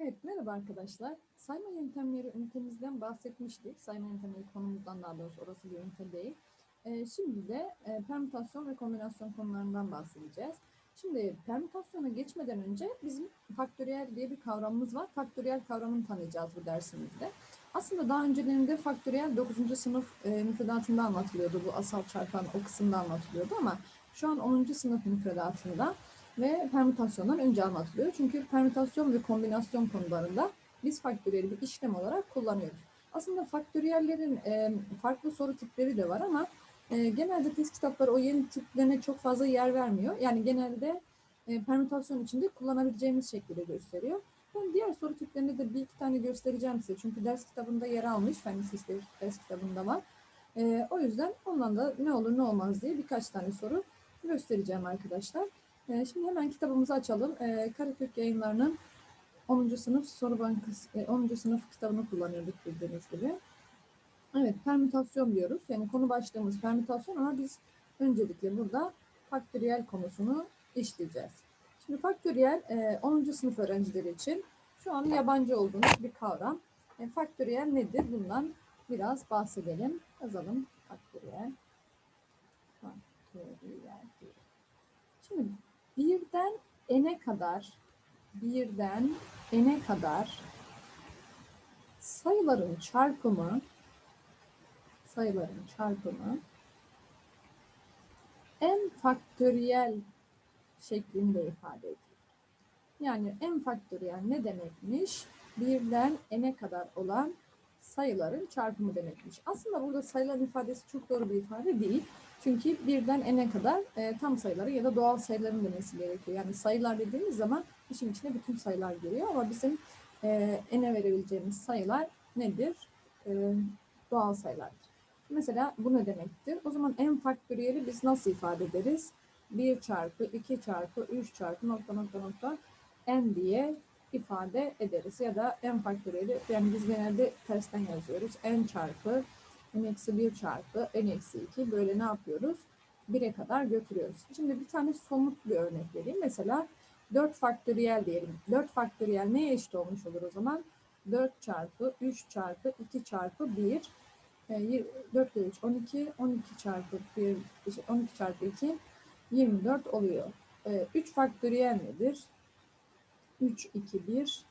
Evet, merhaba arkadaşlar. Sayma yöntemleri ünitemizden bahsetmiştik. Sayma yöntemleri konumuzdan daha doğrusu orası bir ünite değil. Ee, şimdi de e, permütasyon ve kombinasyon konularından bahsedeceğiz. Şimdi permütasyona geçmeden önce bizim faktöriyel diye bir kavramımız var. Faktöriyel kavramını tanıyacağız bu dersimizde. Aslında daha öncelerinde faktöriyel 9. sınıf e, müfredatında anlatılıyordu. Bu asal çarpan o kısımda anlatılıyordu ama şu an 10. sınıf müfredatında ve permütasyondan önce anlatılıyor. Çünkü permütasyon ve kombinasyon konularında biz faktöriyeli bir işlem olarak kullanıyoruz. Aslında faktöriyellerin e, farklı soru tipleri de var ama e, genelde test kitapları o yeni tiplerine çok fazla yer vermiyor. Yani genelde e, permütasyon içinde kullanabileceğimiz şekilde gösteriyor. Ben diğer soru tiplerini de bir iki tane göstereceğim size. Çünkü ders kitabında yer almış. Fen Lisesi ders kitabında var. E, o yüzden ondan da ne olur ne olmaz diye birkaç tane soru göstereceğim arkadaşlar. Ee, şimdi hemen kitabımızı açalım. Karakök yayınlarının 10. sınıf soru bankası, 10. sınıf kitabını kullanıyorduk bildiğiniz gibi. Evet, permütasyon diyoruz. Yani konu başlığımız permütasyon ama biz öncelikle burada faktöriyel konusunu işleyeceğiz. Şimdi faktöriyel 10. sınıf öğrencileri için şu an yabancı olduğumuz bir kavram. E, faktöriyel nedir? Bundan biraz bahsedelim. Yazalım faktöriyel. Faktöriyel. Şimdi birden n'e kadar birden n'e kadar sayıların çarpımı sayıların çarpımı n faktöriyel şeklinde ifade edilir. Yani n faktöriyel ne demekmiş? Birden n'e kadar olan sayıların çarpımı demekmiş. Aslında burada sayıların ifadesi çok doğru bir ifade değil. Çünkü birden n'e kadar e, tam sayıları ya da doğal sayıların demesi gerekiyor. Yani sayılar dediğimiz zaman işin içine bütün sayılar giriyor ama bizim e, n'e verebileceğimiz sayılar nedir? E, doğal sayılardır. Mesela bu ne demektir? O zaman n faktöriyeli biz nasıl ifade ederiz? 1 çarpı 2 çarpı 3 çarpı nokta nokta nokta n diye ifade ederiz. Ya da n faktöriyeli yani biz genelde tersten yazıyoruz. n çarpı n-1 çarpı n-2 böyle ne yapıyoruz? 1'e kadar götürüyoruz. Şimdi bir tane somut bir örnek vereyim. Mesela 4 faktöriyel diyelim. 4 faktöriyel neye eşit olmuş olur o zaman? 4 çarpı 3 çarpı 2 çarpı 1 4 ile 3 12 12 çarpı 1 12 çarpı 2 24 oluyor. 3 faktöriyel nedir? 3 2 1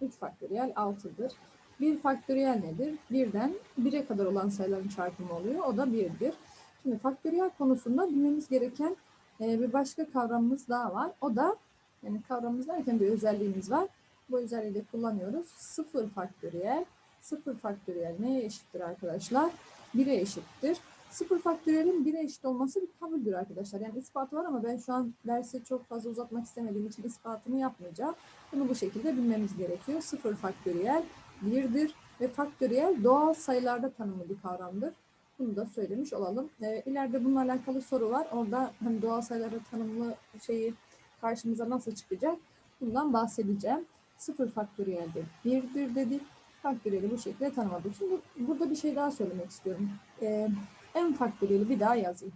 3 faktöriyel 6'dır. 1 faktöriyel nedir? Birden 1'e kadar olan sayıların çarpımı oluyor. O da 1'dir. Şimdi faktöriyel konusunda bilmemiz gereken e, bir başka kavramımız daha var. O da yani kavramımız derken bir özelliğimiz var. Bu özelliği de kullanıyoruz. 0 faktöriyel. 0 faktöriyel neye eşittir arkadaşlar? 1'e eşittir. 0 faktöriyelin 1'e eşit olması bir kabuldür arkadaşlar. Yani ispatı var ama ben şu an dersi çok fazla uzatmak istemediğim için ispatını yapmayacağım. Bunu bu şekilde bilmemiz gerekiyor. 0 faktöriyel birdir ve faktöriyel doğal sayılarda tanımlı bir kavramdır. Bunu da söylemiş olalım. E, ileride bununla alakalı soru var. Orada hani doğal sayılarda tanımlı şeyi karşımıza nasıl çıkacak? Bundan bahsedeceğim. Sıfır faktöriyelde birdir dedik. Faktöriyeli bu şekilde tanımadık. Şimdi burada bir şey daha söylemek istiyorum. E, n faktöriyeli bir daha yazayım.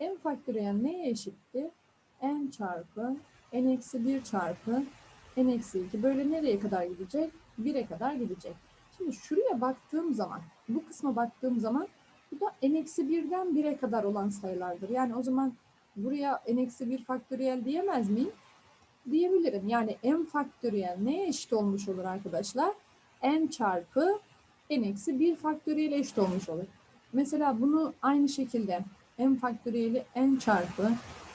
n faktöriyel neye eşitti? n çarpı n eksi 1 çarpı n eksi 2 böyle nereye kadar gidecek? 1'e kadar gidecek. Şimdi şuraya baktığım zaman, bu kısma baktığım zaman bu da n-1'den 1'e kadar olan sayılardır. Yani o zaman buraya n-1 faktöriyel diyemez miyim? Diyebilirim. Yani n faktöriyel neye eşit olmuş olur arkadaşlar? n çarpı n-1 faktöriyel eşit olmuş olur. Mesela bunu aynı şekilde n faktöriyeli n çarpı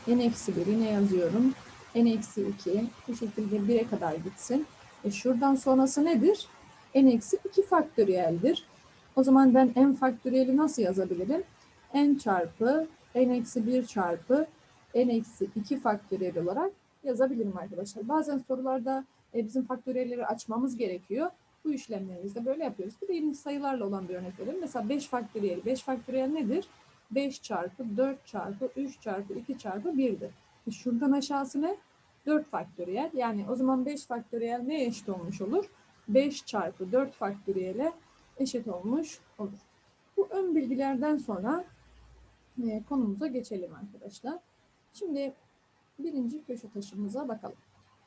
n-1'i ne yazıyorum? n-2 bu şekilde 1'e kadar gitsin. E şuradan sonrası nedir? n-2 faktöriyeldir. O zaman ben n faktöriyeli nasıl yazabilirim? n çarpı n-1 çarpı n-2 faktöriyel olarak yazabilirim arkadaşlar. Bazen sorularda e, bizim faktöriyelleri açmamız gerekiyor. Bu işlemlerimizde böyle yapıyoruz. Bir de yeni sayılarla olan bir örnek verelim. Mesela 5 faktöriyel. 5 faktöriyel nedir? 5 çarpı 4 çarpı 3 çarpı 2 çarpı 1'dir. E şuradan aşağısı ne? 4 faktöriyel. Yani o zaman 5 faktöriyel ne eşit olmuş olur? 5 çarpı 4 faktöriyele eşit olmuş olur. Bu ön bilgilerden sonra e, konumuza geçelim arkadaşlar. Şimdi birinci köşe taşımıza bakalım.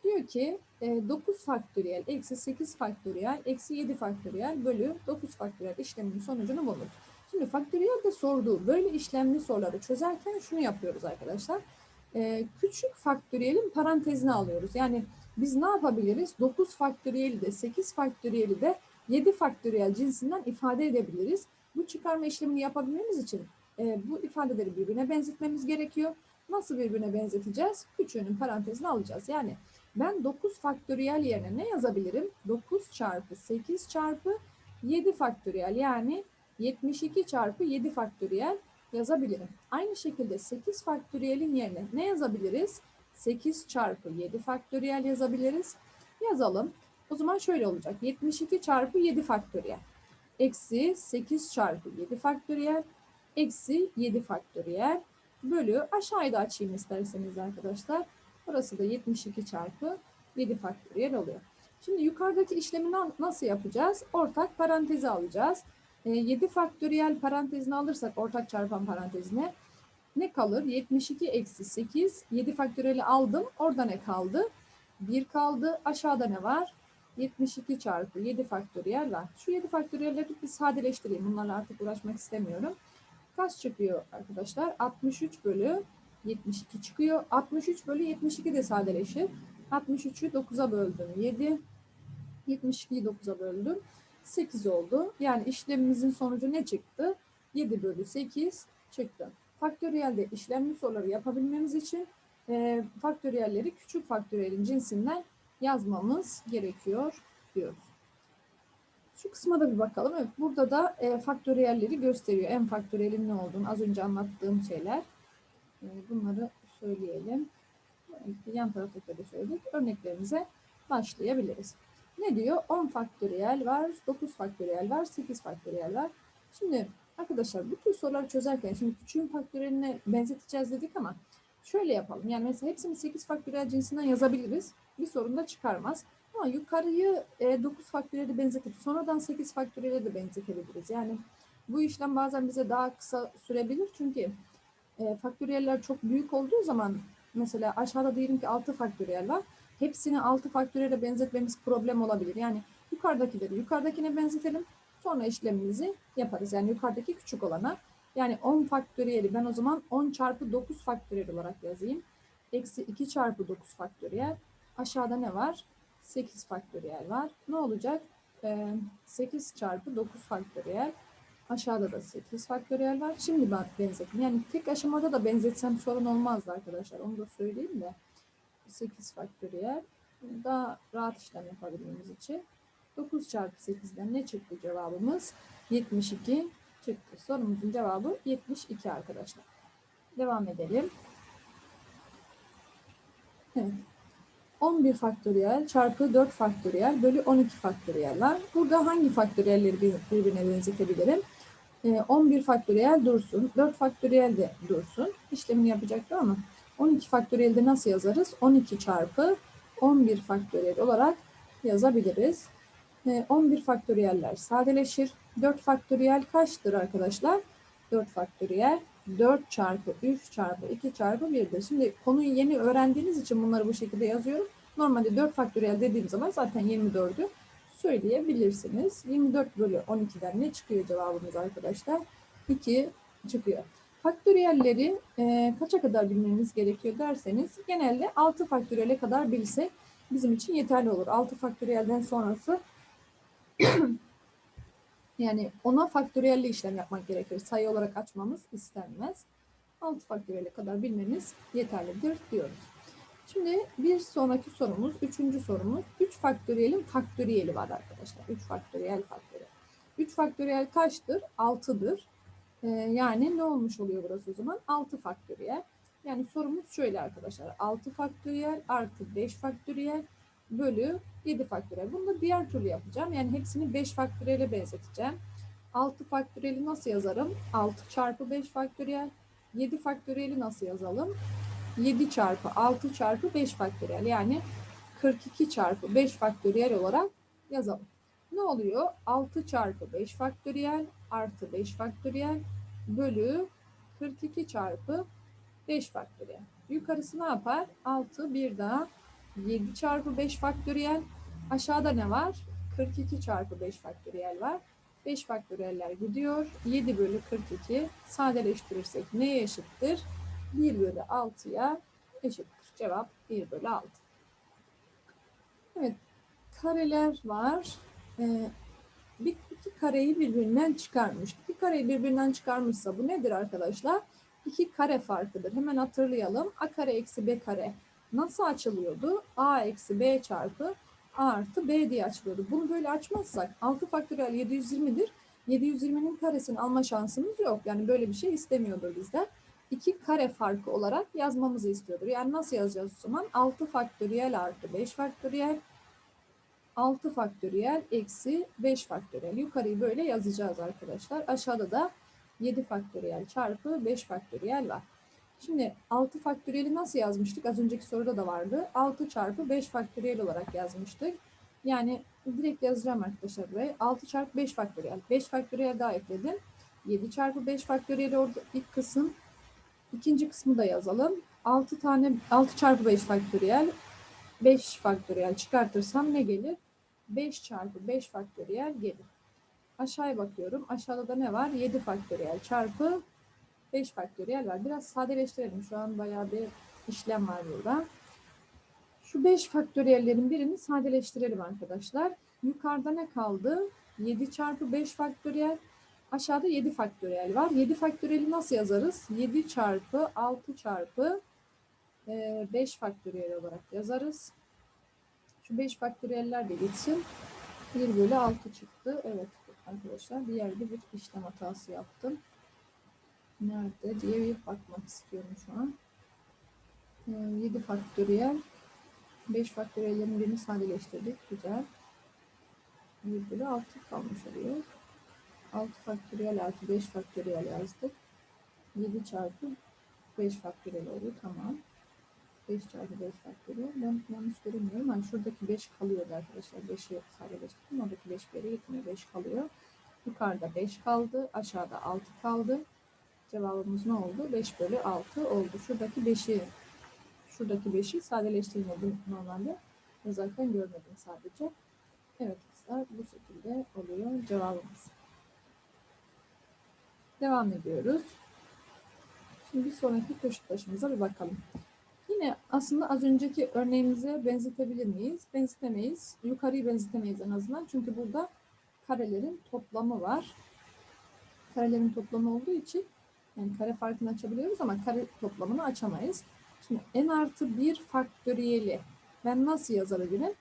Diyor ki e, 9 faktöriyel eksi 8 faktöriyel eksi 7 faktöriyel bölü 9 faktöriyel işleminin sonucunu bulur. Şimdi faktöriyel de sorduğu böyle işlemli soruları çözerken şunu yapıyoruz arkadaşlar. E, küçük faktöriyelin parantezine alıyoruz. Yani biz ne yapabiliriz? 9 faktöriyeli de 8 faktöriyeli de 7 faktöriyel cinsinden ifade edebiliriz. Bu çıkarma işlemini yapabilmemiz için e, bu ifadeleri birbirine benzetmemiz gerekiyor. Nasıl birbirine benzeteceğiz? Küçüğünün parantezine alacağız. Yani ben 9 faktöriyel yerine ne yazabilirim? 9 çarpı 8 çarpı 7 faktöriyel yani 72 çarpı 7 faktöriyel yazabilirim. Aynı şekilde 8 faktöriyelin yerine ne yazabiliriz? 8 çarpı 7 faktöriyel yazabiliriz. Yazalım. O zaman şöyle olacak. 72 çarpı 7 faktöriyel. Eksi 8 çarpı 7 faktöriyel. Eksi 7 faktöriyel. Bölü aşağıda açayım isterseniz arkadaşlar. Burası da 72 çarpı 7 faktöriyel oluyor. Şimdi yukarıdaki işlemi nasıl yapacağız? Ortak parantezi alacağız. 7 faktöriyel parantezini alırsak ortak çarpan parantezine ne kalır? 72 eksi 8. 7 faktöriyeli aldım. Orada ne kaldı? 1 kaldı. Aşağıda ne var? 72 çarpı 7 faktöriyel var. Şu 7 faktöriyelleri bir sadeleştireyim. Bunlarla artık uğraşmak istemiyorum. Kaç çıkıyor arkadaşlar? 63 bölü 72 çıkıyor. 63 bölü 72 de sadeleşir. 63'ü 9'a böldüm 7. 72'yi 9'a böldüm. 8 oldu. Yani işlemimizin sonucu ne çıktı? 7 bölü 8 çıktı. Faktöriyelde işlemli soruları yapabilmemiz için e, faktöriyelleri küçük faktöriyelin cinsinden yazmamız gerekiyor diyoruz. Şu kısma da bir bakalım. Evet, burada da e, faktöriyelleri gösteriyor. En faktöriyelin ne olduğunu az önce anlattığım şeyler. E, bunları söyleyelim. Yan tarafta da söyledik. Örneklerimize başlayabiliriz. Ne diyor? 10 faktöriyel var, 9 faktöriyel var, 8 faktöriyel var. Şimdi arkadaşlar bu tür soruları çözerken şimdi küçüğün faktöriyeline benzeteceğiz dedik ama şöyle yapalım. Yani mesela hepsini 8 faktöriyel cinsinden yazabiliriz. Bir sorun da çıkarmaz. Ama yukarıyı e, 9 faktöriyele benzetip sonradan 8 faktöriyele de benzetebiliriz. Yani bu işlem bazen bize daha kısa sürebilir. Çünkü e, faktöriyeller çok büyük olduğu zaman mesela aşağıda diyelim ki 6 faktöriyel var hepsini 6 faktöriyele benzetmemiz problem olabilir. Yani yukarıdakileri yukarıdakine benzetelim. Sonra işlemimizi yaparız. Yani yukarıdaki küçük olana. Yani 10 faktöriyeli ben o zaman 10 çarpı 9 faktöriyel olarak yazayım. Eksi 2 çarpı 9 faktöriyel. Aşağıda ne var? 8 faktöriyel var. Ne olacak? Ee, 8 çarpı 9 faktöriyel. Aşağıda da 8 faktöriyel var. Şimdi ben benzettim. Yani tek aşamada da benzetsem sorun olmazdı arkadaşlar. Onu da söyleyeyim de. 8 faktöriyel daha rahat işlem yapabilmemiz için 9 çarpı 8'den ne çıktı cevabımız? 72 çıktı. Sorumuzun cevabı 72 arkadaşlar. Devam edelim. Evet. 11 faktöriyel çarpı 4 faktöriyel bölü 12 faktöriyel var. Burada hangi faktöriyelleri birbirine benzetebilirim? 11 ee, faktöriyel dursun, 4 faktöriyel de dursun. İşlemini yapacaktı ama 12 faktöriyelde nasıl yazarız? 12 çarpı 11 faktöriyel olarak yazabiliriz. 11 ee, faktöriyeller sadeleşir. 4 faktöriyel kaçtır arkadaşlar? 4 faktöriyel 4 çarpı 3 çarpı 2 çarpı 1'dir. Şimdi konuyu yeni öğrendiğiniz için bunları bu şekilde yazıyorum. Normalde 4 faktöriyel dediğim zaman zaten 24'ü söyleyebilirsiniz. 24 bölü 12'den ne çıkıyor cevabımız arkadaşlar? 2 çıkıyor. Faktöriyelleri e, kaça kadar bilmemiz gerekiyor derseniz genelde 6 faktöriyele kadar bilsek bizim için yeterli olur. 6 faktöriyelden sonrası yani ona faktöriyelle işlem yapmak gerekir. Sayı olarak açmamız istenmez. 6 faktöriyele kadar bilmemiz yeterlidir diyoruz. Şimdi bir sonraki sorumuz, üçüncü sorumuz. 3 faktöriyelin faktöriyeli var arkadaşlar. 3 faktöriyel faktöriyel. 3 faktöriyel kaçtır? 6'dır. Ee, yani ne olmuş oluyor burası o zaman? 6 faktöriyel. Yani sorumuz şöyle arkadaşlar. 6 faktöriyel artı 5 faktöriyel bölü 7 faktöriyel. Bunu da diğer türlü yapacağım. Yani hepsini 5 faktöriyele benzeteceğim. 6 faktöriyeli nasıl yazarım? 6 çarpı 5 faktöriyel. 7 faktöriyeli nasıl yazalım? 7 çarpı 6 çarpı 5 faktöriyel. Yani 42 çarpı 5 faktöriyel olarak yazalım. Ne oluyor? 6 çarpı 5 faktöriyel artı 5 faktöriyel bölü 42 çarpı 5 faktöriyel. Yukarısı ne yapar? 6 bir daha 7 çarpı 5 faktöriyel. Aşağıda ne var? 42 çarpı 5 faktöriyel var. 5 faktöriyeller gidiyor. 7 bölü 42 sadeleştirirsek neye eşittir? 1 bölü 6'ya eşittir. Cevap 1 bölü 6. Evet. Kareler var. Ee, bir iki kareyi birbirinden çıkarmış. İki kareyi birbirinden çıkarmışsa bu nedir arkadaşlar? İki kare farkıdır. Hemen hatırlayalım. A kare eksi B kare nasıl açılıyordu? A eksi B çarpı A artı B diye açılıyordu. Bunu böyle açmazsak 6 faktöriyel 720'dir. 720'nin karesini alma şansımız yok. Yani böyle bir şey istemiyordur bizden. İki kare farkı olarak yazmamızı istiyordur. Yani nasıl yazacağız o zaman? 6 faktöriyel artı 5 faktöriyel 6 faktöriyel eksi 5 faktöriyel. Yukarıyı böyle yazacağız arkadaşlar. Aşağıda da 7 faktöriyel çarpı 5 faktöriyel var. Şimdi 6 faktöriyeli nasıl yazmıştık? Az önceki soruda da vardı. 6 çarpı 5 faktöriyel olarak yazmıştık. Yani direkt yazacağım arkadaşlar buraya. 6 çarpı 5 faktöriyel. 5 faktöriyel daha ekledim. 7 çarpı 5 faktöriyel orada ilk kısım. İkinci kısmı da yazalım. 6 tane 6 çarpı 5 faktöriyel 5 faktöriyel çıkartırsam ne gelir? 5 çarpı 5 faktöriyel gelir. Aşağıya bakıyorum. Aşağıda da ne var? 7 faktöriyel çarpı 5 faktöriyel var. Biraz sadeleştirelim. Şu an bayağı bir işlem var burada. Şu 5 faktöriyellerin birini sadeleştirelim arkadaşlar. Yukarıda ne kaldı? 7 çarpı 5 faktöriyel. Aşağıda 7 faktöriyel var. 7 faktöriyeli nasıl yazarız? 7 çarpı 6 çarpı 5 faktöriyel olarak yazarız. Şu 5 faktöriyeller de gitsin. 1 bölü 6 çıktı. Evet arkadaşlar bir yerde bir işlem hatası yaptım. Nerede diye bir bakmak istiyorum şu an. 7 faktöriyel 5 faktöriyellerin birini sadeleştirdik. Güzel. 1 bölü 6 kalmış oluyor. 6 faktöriyel artı 5 faktöriyel yazdık. 7 çarpı 5 faktöriyel oldu. Tamam. 5 çarpı 5 faktöriyel. Ben yanlış göremiyorum. Yani şuradaki 5 kalıyordu arkadaşlar. 5'i sadeleştirdim. Oradaki 5 geri gitmiyor. 5 kalıyor. Yukarıda 5 kaldı. Aşağıda 6 kaldı. Cevabımız ne oldu? 5 bölü 6 oldu. Şuradaki 5'i şuradaki 5'i sadeleştirmedim normalde. Yazarken görmedim sadece. Evet kızlar bu şekilde oluyor cevabımız. Devam ediyoruz. Şimdi bir sonraki köşe taşımıza bir bakalım. Yine aslında az önceki örneğimize benzetebilir miyiz? Benzetemeyiz. Yukarıyı benzetemeyiz en azından. Çünkü burada karelerin toplamı var. Karelerin toplamı olduğu için yani kare farkını açabiliyoruz ama kare toplamını açamayız. Şimdi n artı 1 faktöriyeli ben nasıl yazabilirim?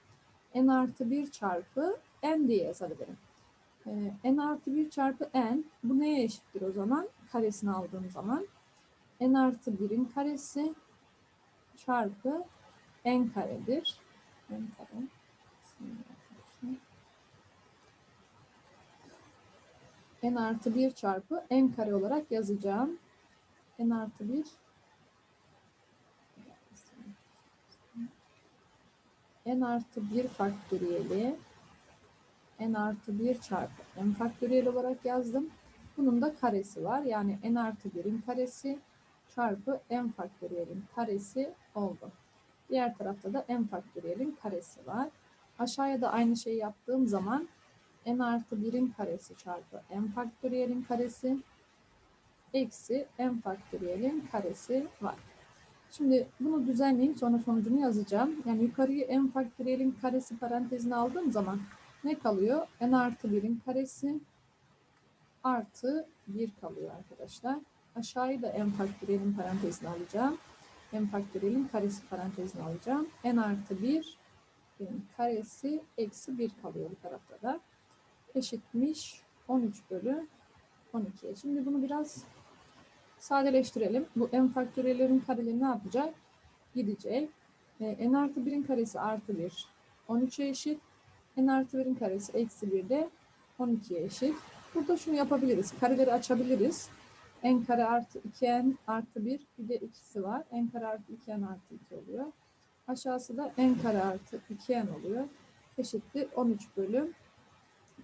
n artı 1 çarpı n diye yazabilirim. Ee, n artı 1 çarpı n bu neye eşittir o zaman? Karesini aldığım zaman n artı 1'in karesi çarpı n karedir. n kare. n artı 1 çarpı n kare olarak yazacağım. n artı 1 n artı 1 faktöriyeli n artı 1 çarpı n faktöriyel olarak yazdım. Bunun da karesi var. Yani n artı 1'in karesi çarpı n faktöriyelin karesi oldu. Diğer tarafta da n faktöriyelin karesi var. Aşağıya da aynı şeyi yaptığım zaman n artı 1'in karesi çarpı n faktöriyelin karesi eksi n faktöriyelin karesi var. Şimdi bunu düzenleyeyim sonra sonucunu yazacağım. Yani yukarıyı n faktöriyelin karesi parantezine aldığım zaman ne kalıyor? n artı 1'in karesi artı 1 kalıyor arkadaşlar. Aşağıyı da n faktöriyelin parantezine alacağım. n faktöriyelin karesi parantezine alacağım. n artı 1 karesi eksi 1 kalıyor bu tarafta da. Eşitmiş 13 bölü 12'ye. Şimdi bunu biraz sadeleştirelim. Bu n faktöriyellerin kareleri ne yapacak? Gidecek. E, n artı 1'in karesi artı 1 13'e eşit. n artı 1'in karesi eksi 1 de 12'ye eşit. Burada şunu yapabiliriz. Kareleri açabiliriz. N kare artı 2n artı 1 bir de ikisi var. n kare artı 2n artı 2 oluyor. Aşağısı da n kare artı 2n oluyor. Eşittir 13 bölü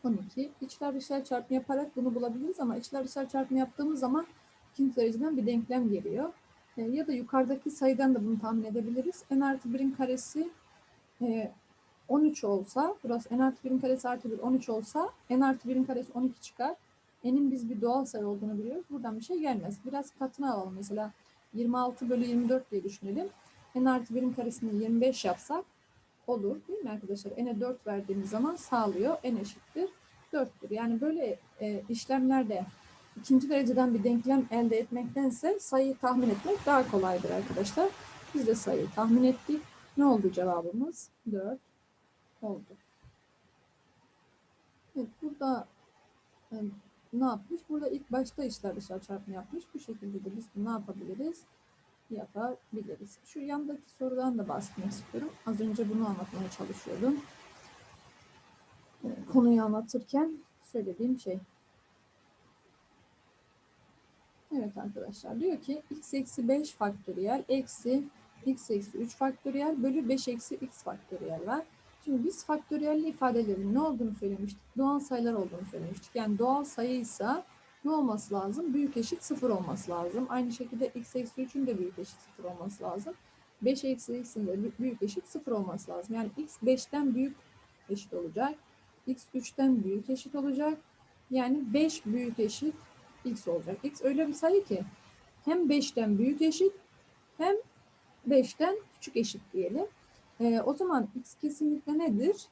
12. İçler dışlar çarpımı yaparak bunu bulabiliriz ama içler dışlar çarpımı yaptığımız zaman ikinci dereceden bir denklem geliyor. E, ya da yukarıdaki sayıdan da bunu tahmin edebiliriz. n artı 1'in karesi e, 13 olsa, burası n artı 1'in karesi artı 1 13 olsa n artı 1'in karesi 12 çıkar. N'in biz bir doğal sayı olduğunu biliyoruz. Buradan bir şey gelmez. Biraz katını alalım. Mesela 26 bölü 24 diye düşünelim. n artı 1'in karesini 25 yapsak olur değil mi arkadaşlar? n'e 4 verdiğimiz zaman sağlıyor. n eşittir 4'tür. Yani böyle e, işlemlerde ikinci dereceden bir denklem elde etmektense sayıyı tahmin etmek daha kolaydır arkadaşlar. Biz de sayıyı tahmin ettik. Ne oldu cevabımız? 4 oldu. Evet, burada e, ne yapmış? Burada ilk başta içler dışarı çarpma yapmış. Bu şekilde de biz ne yapabiliriz? Yapabiliriz. Şu yandaki sorudan da bahsetmek istiyorum. Az önce bunu anlatmaya çalışıyordum. E, konuyu anlatırken söylediğim şey. Evet arkadaşlar diyor ki x eksi 5 faktöriyel eksi x eksi 3 faktöriyel bölü 5 eksi x faktöriyel var. Şimdi biz faktöriyelli ifadelerin ne olduğunu söylemiştik. Doğal sayılar olduğunu söylemiştik. Yani doğal sayıysa ne olması lazım? Büyük eşit 0 olması lazım. Aynı şekilde x eksi 3'ün de büyük eşit 0 olması lazım. 5 eksi x'in de büyük eşit 0 olması lazım. Yani x 5'ten büyük eşit olacak. x 3'ten büyük eşit olacak. Yani 5 büyük eşit x olacak. x öyle bir sayı ki hem 5'ten büyük eşit hem 5'ten küçük eşit diyelim. Ee, o zaman x kesinlikle nedir?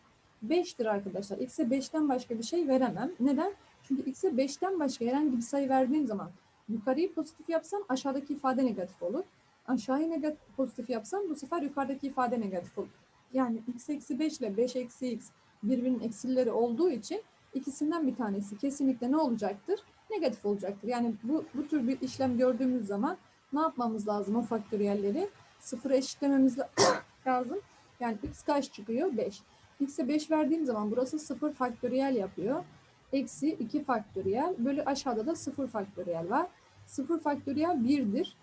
5'tir arkadaşlar. X'e 5'ten başka bir şey veremem. Neden? Çünkü x'e 5'ten başka herhangi bir sayı verdiğim zaman yukarıyı pozitif yapsam aşağıdaki ifade negatif olur. Aşağıyı negatif pozitif yapsam bu sefer yukarıdaki ifade negatif olur. Yani x eksi 5 ile 5 eksi x birbirinin eksileri olduğu için ikisinden bir tanesi kesinlikle ne olacaktır? Negatif olacaktır. Yani bu, bu tür bir işlem gördüğümüz zaman ne yapmamız lazım o faktöriyelleri? Sıfıra eşitlememiz lazım. Yani x kaç çıkıyor? 5. x'e 5 verdiğim zaman burası 0 faktöriyel yapıyor. Eksi 2 faktöriyel bölü aşağıda da 0 faktöriyel var. 0 faktöriyel 1'dir.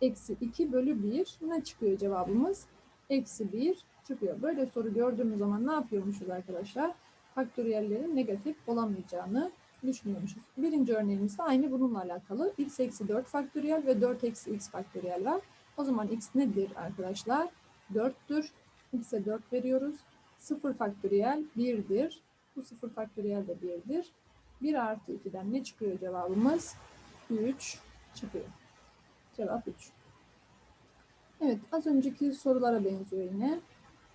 Eksi 2 bölü 1 ne çıkıyor cevabımız? Eksi 1 çıkıyor. Böyle soru gördüğümüz zaman ne yapıyormuşuz arkadaşlar? Faktöriyellerin negatif olamayacağını düşünüyormuşuz. Birinci örneğimizde aynı bununla alakalı. x eksi 4 faktöriyel ve 4 eksi x faktöriyel var. O zaman x nedir arkadaşlar? 4'tür. X'e 4 veriyoruz. 0 faktöriyel 1'dir. Bu 0 faktöriyel de 1'dir. 1 artı 2'den ne çıkıyor cevabımız? 3 çıkıyor. Cevap 3. Evet az önceki sorulara benziyor yine.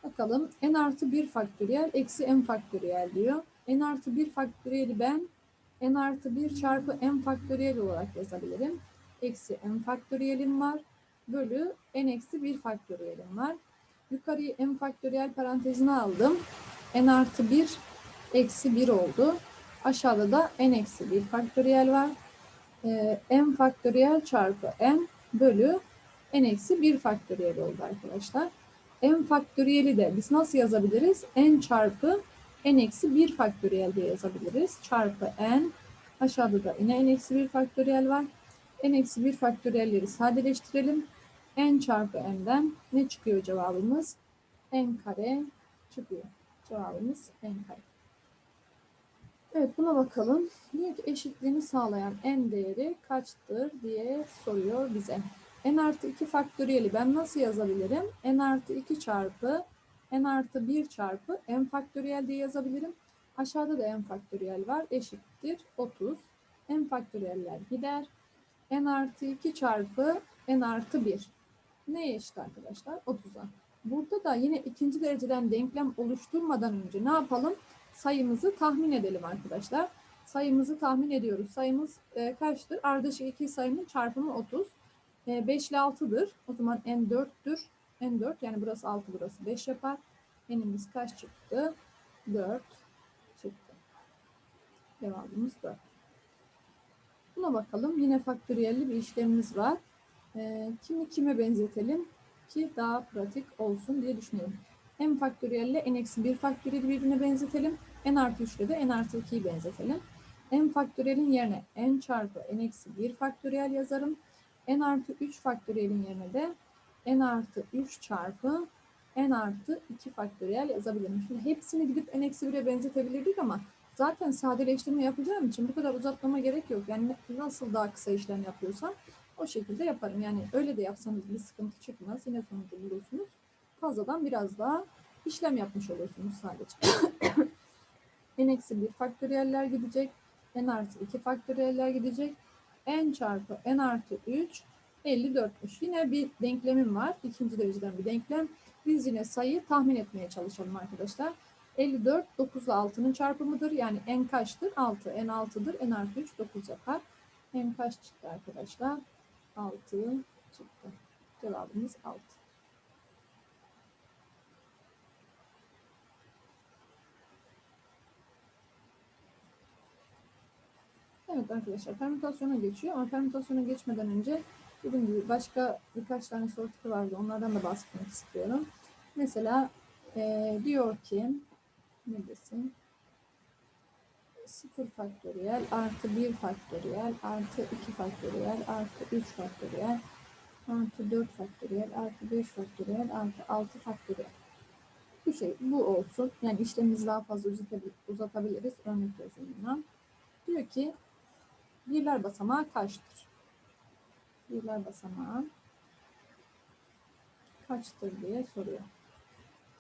Bakalım n artı 1 faktöriyel eksi n faktöriyel diyor. n artı 1 faktöriyeli ben n artı 1 çarpı n faktöriyel olarak yazabilirim. Eksi n faktöriyelim var. Bölü n eksi 1 faktöriyelim var. Yukarıyı n faktöriyel parantezine aldım. n artı 1 eksi 1 oldu. Aşağıda da n eksi 1 faktöriyel var. Ee, n faktöriyel çarpı n bölü n eksi 1 faktöriyel oldu arkadaşlar. n faktöriyeli de biz nasıl yazabiliriz? n çarpı n eksi 1 faktöriyel diye yazabiliriz. Çarpı n. Aşağıda da yine n eksi 1 faktöriyel var. n eksi 1 faktöriyelleri sadeleştirelim. N çarpı n'den ne çıkıyor cevabımız? n kare çıkıyor. Cevabımız n kare. Evet buna bakalım. Ki eşitliğini sağlayan n değeri kaçtır diye soruyor bize. n artı 2 faktöriyeli ben nasıl yazabilirim? n artı 2 çarpı n artı 1 çarpı n faktöriyel diye yazabilirim. Aşağıda da n faktöriyel var. Eşittir 30. n faktöriyeller gider. n artı 2 çarpı n artı 1. Neye eşit arkadaşlar? 30'a. Burada da yine ikinci dereceden denklem oluşturmadan önce ne yapalım? Sayımızı tahmin edelim arkadaşlar. Sayımızı tahmin ediyoruz. Sayımız e, kaçtır? Ardışık iki sayının çarpımı 30. E, 5 ile 6'dır. O zaman n 4'tür. n 4 yani burası 6 burası 5 yapar. n'imiz kaç çıktı? 4 çıktı. Cevabımız 4. Buna bakalım. Yine faktöriyelli bir işlemimiz var. E, kimi kime benzetelim ki daha pratik olsun diye düşünüyorum. m faktöriyelle n eksi 1 faktöriyeli birbirine benzetelim. n artı 3 ile de n artı 2'yi benzetelim. m faktöriyelin yerine n çarpı n eksi 1 faktöriyel yazarım. n artı 3 faktöriyelin yerine de n artı 3 çarpı n artı 2 faktöriyel yazabilirim. Şimdi hepsini gidip n eksi 1'e benzetebilirdik ama zaten sadeleştirme yapacağım için bu kadar uzatmama gerek yok. Yani nasıl daha kısa işlem yapıyorsam o şekilde yaparım. Yani öyle de yapsanız bir sıkıntı çıkmaz. Yine sonucu bulursunuz. Fazladan biraz daha işlem yapmış oluyorsunuz sadece. n eksi 1 faktöriyeller gidecek. n artı 2 faktöriyeller gidecek. n çarpı n artı 3 54'müş. Yine bir denklemim var. İkinci dereceden bir denklem. Biz yine sayıyı tahmin etmeye çalışalım arkadaşlar. 54 9 ile 6'nın çarpımıdır. Yani n kaçtır? 6. n 6'dır. n artı 3 9 yapar. n kaç çıktı arkadaşlar? 6 çıktı. Cevabımız 6. Evet arkadaşlar permütasyona geçiyor ama permütasyona geçmeden önce dediğim gibi başka birkaç tane soru tipi vardı. Onlardan da bahsetmek istiyorum. Mesela e, diyor ki ne desin? 0 faktöriyel artı 1 faktöriyel artı 2 faktöriyel artı 3 faktöriyel artı 4 faktöriyel artı 5 faktöriyel artı 6 faktöriyel. Bu şey bu olsun. Yani işlemimizi daha fazla uzatabiliriz. Örnek yazımından. Diyor ki birler basamağı kaçtır? Birler basamağı kaçtır diye soruyor.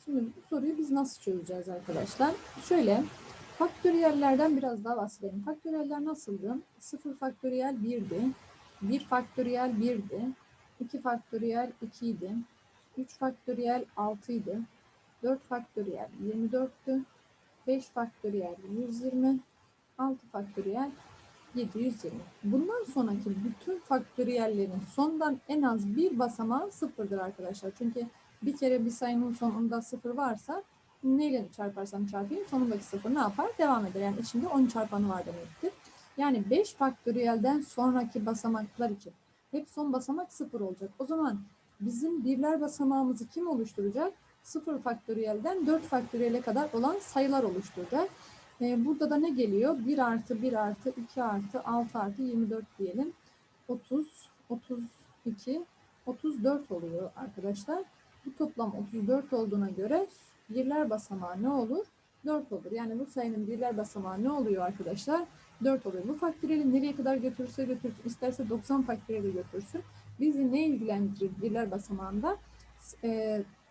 Şimdi bu soruyu biz nasıl çözeceğiz arkadaşlar? Şöyle faktöriyellerden biraz daha bahsedelim. Faktöriyeller nasıldı? 0 faktöriyel 1'di. 1 faktöriyel 1'di. 2 faktöriyel 2 idi. 3 faktöriyel 6 idi. 4 faktöriyel 24'tü. 5 faktöriyel 120. 6 faktöriyel 720. Bundan sonraki bütün faktöriyellerin sondan en az bir basamağı sıfırdır arkadaşlar. Çünkü bir kere bir sayının sonunda sıfır varsa neyle çarparsam çarpayım sonundaki sıfır ne yapar? Devam eder. Yani içinde 10 çarpanı var demektir. Yani 5 faktöriyelden sonraki basamaklar için hep son basamak sıfır olacak. O zaman bizim birler basamağımızı kim oluşturacak? 0 faktöriyelden 4 faktöriyele kadar olan sayılar oluşturacak. Ee, burada da ne geliyor? 1 artı 1 artı 2 artı 6 artı 24 diyelim. 30, 32, 34 oluyor arkadaşlar. Bu toplam 34 olduğuna göre birler basamağı ne olur? 4 olur. Yani bu sayının birler basamağı ne oluyor arkadaşlar? 4 oluyor. Bu faktöriyeli nereye kadar götürürse götürsün, isterse 90 faktöriyeli götürsün. Bizi ne ilgilendirir birler basamağında?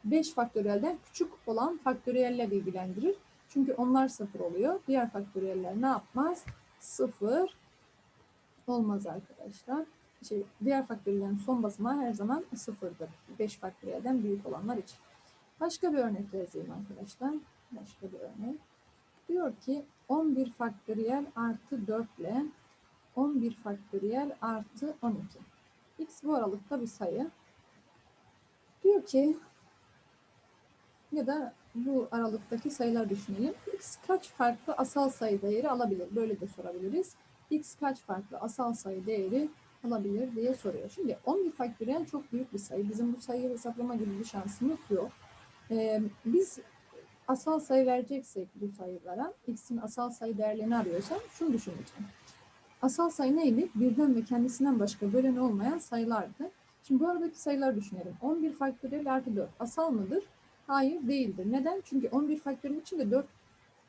5 faktöriyelden küçük olan faktöriyeller ilgilendirir. Çünkü onlar sıfır oluyor. Diğer faktöriyeller ne yapmaz? Sıfır olmaz arkadaşlar. Şey, diğer faktöriyellerin son basamağı her zaman sıfırdır. 5 faktöriyelden büyük olanlar için. Başka bir örnek yazayım arkadaşlar. Başka bir örnek. Diyor ki 11 faktöriyel artı 4 ile 11 faktöriyel artı 12. X bu aralıkta bir sayı. Diyor ki ya da bu aralıktaki sayılar düşünelim. X kaç farklı asal sayı değeri alabilir? Böyle de sorabiliriz. X kaç farklı asal sayı değeri alabilir diye soruyor. Şimdi 11 faktöriyel çok büyük bir sayı. Bizim bu sayıyı hesaplama gibi bir şansımız yok. Ee, biz asal sayı vereceksek bu sayılara, x'in asal sayı değerlerini arıyorsam şunu düşüneceğim. Asal sayı neydi? Birden ve kendisinden başka bölen olmayan sayılardı. Şimdi bu aradaki sayılar düşünelim. 11 faktöriyel artı 4 asal mıdır? Hayır değildir. Neden? Çünkü 11 faktörün içinde 4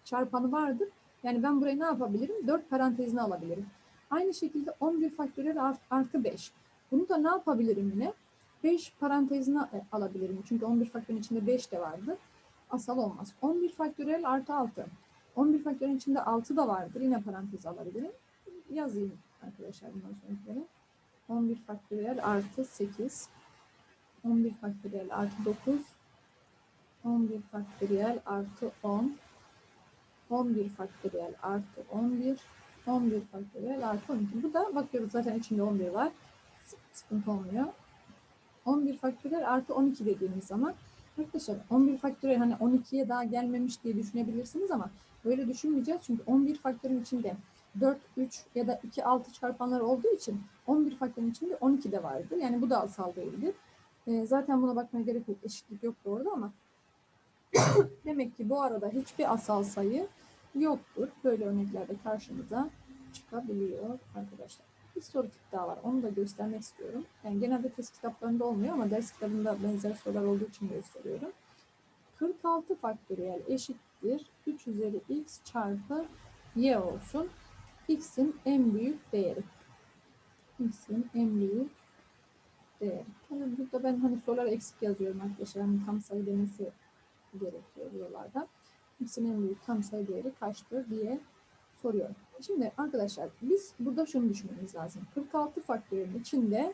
çarpanı vardır. Yani ben burayı ne yapabilirim? 4 parantezine alabilirim. Aynı şekilde 11 faktöriyel artı 5. Bunu da ne yapabilirim yine? 5 parantezine e, alabilirim. Çünkü 11 faktörün içinde 5 de vardı. Asal olmaz. 11 faktöriyel artı 6. 11 faktörün içinde 6 da vardır. Yine parantez alabilirim. Yazayım arkadaşlar bundan sonrakileri. 11 faktöriyel artı 8. 11 faktöriyel artı 9. 11 faktöriyel artı 10. 11 faktöriyel artı 11. 11 faktöriyel artı 12. Bu da bakıyoruz zaten içinde 11 var. Sıkıntı olmuyor. 11 faktöriyel artı 12 dediğimiz zaman arkadaşlar 11 faktöriyel hani 12'ye daha gelmemiş diye düşünebilirsiniz ama böyle düşünmeyeceğiz. Çünkü 11 faktörün içinde 4, 3 ya da 2, 6 çarpanlar olduğu için 11 faktörün içinde 12 de vardır. Yani bu da asal değildir. E, zaten buna bakmaya gerek yok. Eşitlik yok orada ama demek ki bu arada hiçbir asal sayı yoktur. Böyle örneklerde karşımıza çıkabiliyor arkadaşlar soru tipi daha var. Onu da göstermek istiyorum. Yani genelde test kitaplarında olmuyor ama ders kitabında benzer sorular olduğu için gösteriyorum. 46 faktöriyel eşittir 3 üzeri x çarpı y olsun. x'in en büyük değeri. x'in en büyük değeri. Tabii burada ben hani sorular eksik yazıyorum arkadaşlar. Hani tam sayı demesi gerekiyor buralarda. X'in en büyük tam sayı değeri kaçtır diye soruyor. Şimdi arkadaşlar biz burada şunu düşünmemiz lazım. 46 faktörün içinde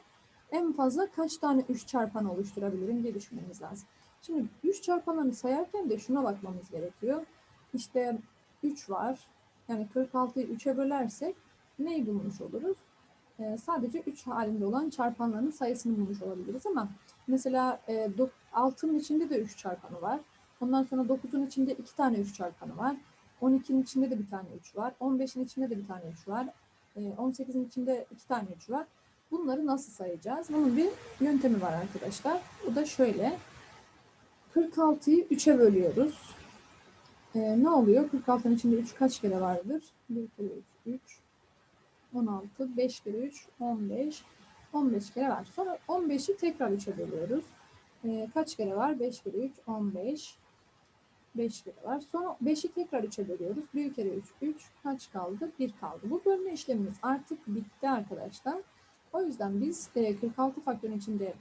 en fazla kaç tane 3 çarpan oluşturabilirim diye düşünmemiz lazım. Şimdi 3 çarpanlarını sayarken de şuna bakmamız gerekiyor. İşte 3 var. Yani 46'yı 3'e bölersek neyi bulmuş oluruz? Ee, sadece 3 halinde olan çarpanların sayısını bulmuş olabiliriz ama mesela e, 6'nın içinde de 3 çarpanı var. Ondan sonra 9'un içinde 2 tane 3 çarpanı var. 12'nin içinde de bir tane 3 var. 15'in içinde de bir tane 3 var. E, 18'in içinde 2 tane 3 var. Bunları nasıl sayacağız? Bunun bir yöntemi var arkadaşlar. O da şöyle. 46'yı 3'e bölüyoruz. Ee, ne oluyor? 46'nın içinde 3 kaç kere vardır? 1 kere 3, 3. 16, 5 kere 3, 15. 15 kere var. Sonra 15'i tekrar 3'e bölüyoruz. Ee, kaç kere var? 5 kere 3, 15. 5 kere var. Sonra 5'i tekrar 3'e bölüyoruz. 1 kere 3, 3. Kaç kaldı? 1 kaldı. Bu bölme işlemimiz artık bitti arkadaşlar. O yüzden biz e, 46 faktörün içinde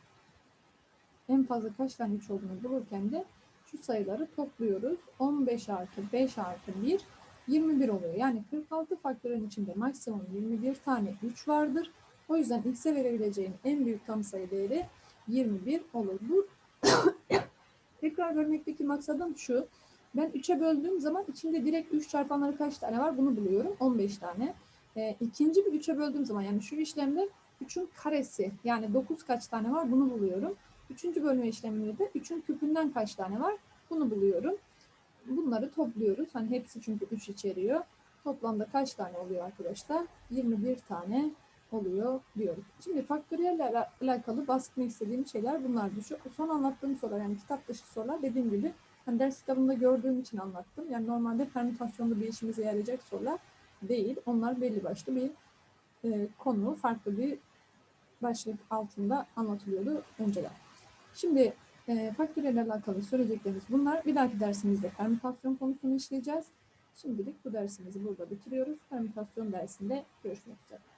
en fazla kaç tane 3 olduğunu bulurken de şu sayıları topluyoruz. 15 artı 5 artı 1 21 oluyor. Yani 46 faktörün içinde maksimum 21 tane 3 vardır. O yüzden x'e verebileceğim en büyük tam sayı değeri 21 olur. Bu tekrar bölmekteki maksadım şu. Ben 3'e böldüğüm zaman içinde direkt 3 çarpanları kaç tane var bunu buluyorum. 15 tane. E, ikinci bir 3'e böldüğüm zaman yani şu işlemde 3'ün karesi yani 9 kaç tane var bunu buluyorum. Üçüncü bölme işleminde de 3'ün küpünden kaç tane var bunu buluyorum. Bunları topluyoruz. Hani hepsi çünkü 3 içeriyor. Toplamda kaç tane oluyor arkadaşlar? 21 tane oluyor diyoruz. Şimdi faktöriyelle alakalı bahsetmek istediğim şeyler bunlardı. Şu son anlattığım sorular yani kitap dışı sorular dediğim gibi hani ders kitabında gördüğüm için anlattım. Yani normalde permütasyonda bir işimize yarayacak sorular değil. Onlar belli başlı bir e, konu, farklı bir başlık altında anlatılıyordu önceden. Şimdi e, faktöriyel alakalı söyleyeceklerimiz bunlar. Bir dahaki dersimizde permütasyon konusunu işleyeceğiz. Şimdilik bu dersimizi burada bitiriyoruz. Permütasyon dersinde görüşmek üzere.